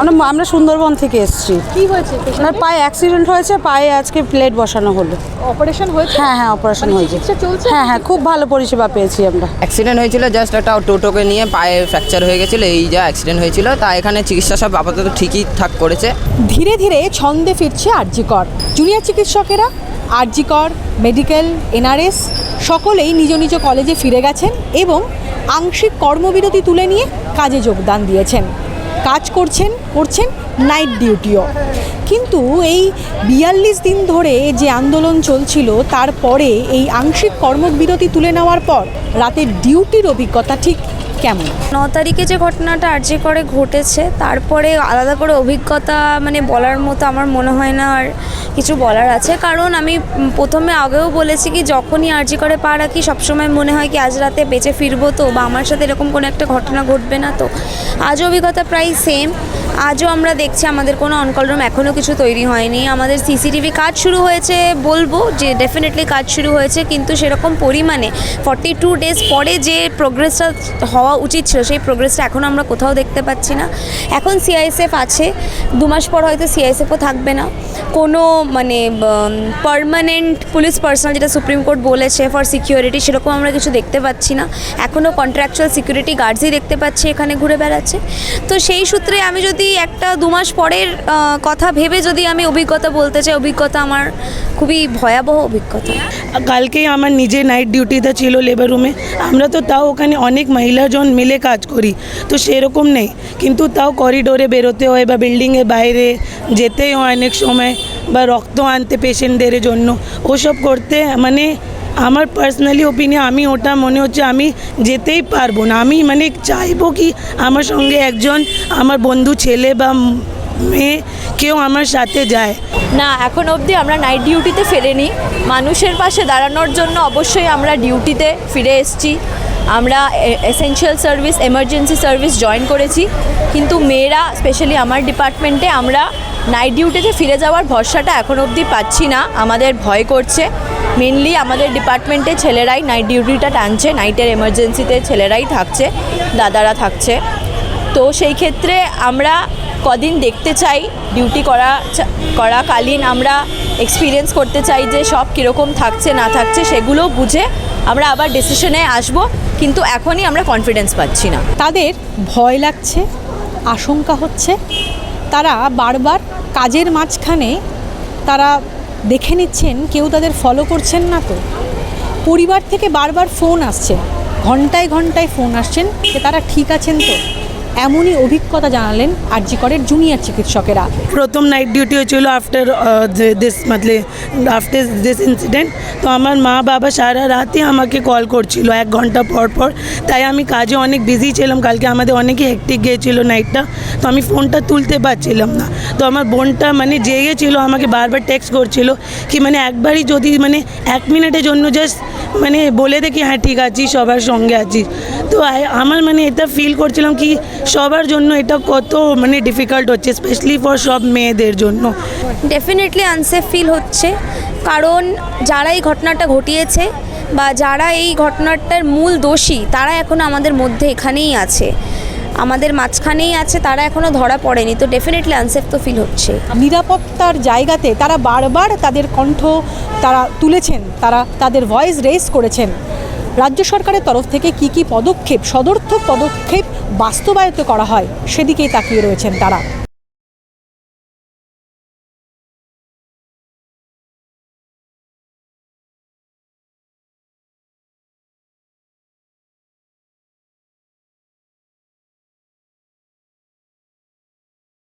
আমরা আমরা সুন্দরবন থেকে এসেছি। কি হয়েছে? ওনার পায়ে অ্যাক্সিডেন্ট হয়েছে পায়ে আজকে প্লেট বসানো হলো। অপারেশন হয়েছে? হ্যাঁ হ্যাঁ অপারেশন মানে হয়েছে। চলছে? হ্যাঁ হ্যাঁ খুব ভালো পরিষেবা পেয়েছি আমরা। অ্যাক্সিডেন্ট হয়েছিল জাস্ট একটা টোটোকে নিয়ে পায়ে ফ্র্যাকচার হয়ে গেছিল এই যা অ্যাক্সিডেন্ট হয়েছিল তা এখানে চিকিৎসা সব আপাতত ঠিকই ঠাক করেছে। ধীরে ধীরে ছন্দে ফিরছে আরজিকর। জুনিয়র চিকিৎসকেরা আরজিকর মেডিকেল এনআরএস সকলেই নিজ নিজ কলেজে ফিরে গেছেন এবং আংশিক কর্মবিরতি তুলে নিয়ে কাজে যোগদান দিয়েছেন। কাজ করছেন করছেন নাইট ডিউটিও কিন্তু এই বিয়াল্লিশ দিন ধরে যে আন্দোলন চলছিল, তারপরে এই আংশিক কর্মবিরতি তুলে নেওয়ার পর রাতের ডিউটির অভিজ্ঞতা ঠিক কেমন? ন তারিখে যে ঘটনাটা আর আর্জি করে ঘটেছে, তারপরে আলাদা করে অভিজ্ঞতা মানে বলার মতো আমার মনে হয় না আর কিছু বলার আছে। কারণ আমি প্রথমে আগেও বলেছি কি, যখনই আর আর্জি করে পা রাখি, সবসময় মনে হয় কি, আজ রাতে বেঁচে ফিরবো তো বা আমার সাথে এরকম কোনো একটা ঘটনা ঘটবে না তো। আজও অভিজ্ঞতা প্রায় সেম আজও আমরা দেখছি আমাদের কোনো অনকল রুম এখনও কিছু তৈরি হয়নি। আমাদের সিসিটিভি কাজ শুরু হয়েছে বলব যে ডেফিনেটলি কাজ শুরু হয়েছে, কিন্তু সেরকম পরিমাণে ফর্টি টু ডেজ পরে যে প্রোগ্রেসটা হওয়া উচিত ছিল। সেই প্রোগ্রেসটা এখন আমরা কোথাও দেখতে পাচ্ছি না। এখন সিআইএসএফ আছে। দু মাস পর হয়তো সিআইএসএফও থাকবে না। কোনো মানে পারমানেন্ট পুলিশ পার্সোনাল যেটা সুপ্রিম কোর্ট বলেছে ফর সিকিউরিটি সেরকম আমরা কিছু দেখতে পাচ্ছি না। এখনও কন্ট্রাকচুয়াল সিকিউরিটি গার্ডসই দেখতে পাচ্ছি এখানে ঘুরে বেড়াচ্ছে। তো সেই সূত্রে আমি যদি একটা দু মাস পরের কথা ভেবে যদি আমি অভিজ্ঞতা বলতে চাই, অভিজ্ঞতা আমার খুবই ভয়াবহ অভিজ্ঞতা। কালকেই আমার নিজে নাইট ডিউটিতে ছিল লেবার রুমে আমরা তো তাও ওখানে অনেক মহিলাজন মিলে কাজ করি, তো সেরকম নেই। কিন্তু তাও করিডোরে বেরোতে হয় বা বিল্ডিংয়ের বাইরে যেতেই হয় অনেক সময়, বা রক্ত আনতে পেশেন্টদের জন্য। ওসব করতে মানে আমার পার্সোনালি ওপিনিয়ন আমি ওটা মনে হচ্ছে আমি যেতেই পারব না। আমি মানে চাইব কি আমার সঙ্গে একজন, আমার বন্ধু ছেলে বা মেয়ে কেউ আমার সাথে যায়। না, এখন অবধি আমরা নাইট ডিউটিতে ফেরেনি। মানুষের পাশে দাঁড়ানোর জন্য অবশ্যই আমরা ডিউটিতে ফিরে এসেছি। আমরা essential service emergency service join করেছি। কিন্তু মেয়েরা স্পেশালি আমার ডিপার্টমেন্টে আমরা নাইট ডিউটিতে ফিরে যাওয়ার ভরসাটা এখন অবধি পাচ্ছি না। আমাদের ভয় করছে। মেনলি আমাদের ডিপার্টমেন্টে ছেলেরাই নাইট ডিউটিটা টানছে। নাইটের এমার্জেন্সিতে ছেলেরাই থাকছে, দাদারা থাকছে। তো সেই ক্ষেত্রে আমরা কদিন দেখতে চাই ডিউটি করা করাকালীন আমরা এক্সপিরিয়েন্স করতে চাই যে সব কীরকম থাকছে, না থাকছে, সেগুলো বুঝে আমরা আবার ডিসিশনে আসব, কিন্তু এখনই আমরা কনফিডেন্স পাচ্ছি না। তাদের ভয় লাগছে, আশঙ্কা হচ্ছে, তারা বারবার কাজের মাঝখানে তারা দেখে নিচ্ছেন, কেউ তাদের ফলো করছেন না তো। পরিবার থেকে বারবার ফোন আসছে, ঘন্টায় ঘন্টায় ফোন আসছেন যে তারা ঠিক আছেন তো। এমনই অভিজ্ঞতা জানালেন আরজিকরের জুনিয়র চিকিৎসকেরা। প্রথম নাইট ডিউটি হয়েছিল আফটার দিস মানে আফটার দিস ইনসিডেন্ট তো আমার মা বাবা সারা রাতই আমাকে কল করছিল, এক ঘণ্টা পর পর। তাই আমি কাজে অনেক বিজি ছিলাম, কালকে আমাদের অনেকে হেক্টিক গিয়েছিল নাইটটা তো আমি ফোনটা তুলতে পারছিলাম না। তো আমার বোনটা মানে জেগেছিল, আমাকে বারবার টেক্সট করছিল কি মানে একবারই যদি মানে এক মিনিটের জন্য জাস্ট মানে বলে দেখি হ্যাঁ ঠিক আছি সবার সঙ্গে আছি তো আমার মানে এটা ফিল করছিলাম কি সবার জন্য এটা কত মানে ডিফিকাল্ট হচ্ছে স্পেশালি ফর সব মেয়েদের জন্য। ডেফিনেটলি আনসেফ ফিল হচ্ছে। কারণ যারা এই ঘটনাটা ঘটিয়েছে বা যারা এই ঘটনাটার মূল দোষী তারা এখন আমাদের মধ্যে এখানেই আছে। আমাদের মাঝখানেই আছে তারা এখনও ধরা পড়েনি। তো ডেফিনেটলি আনসেফ তো ফিল হচ্ছে। নিরাপত্তার জায়গাতে তারা বারবার তাদের কণ্ঠ তারা তুলেছেন তারা তাদের ভয়েস রেজ করেছেন। রাজ্য সরকারের তরফ থেকে কি কি পদক্ষেপ, সদর্থক পদক্ষেপ বাস্তবায়িত করা হয়, সেদিকেই তাকিয়ে রয়েছেন তারা।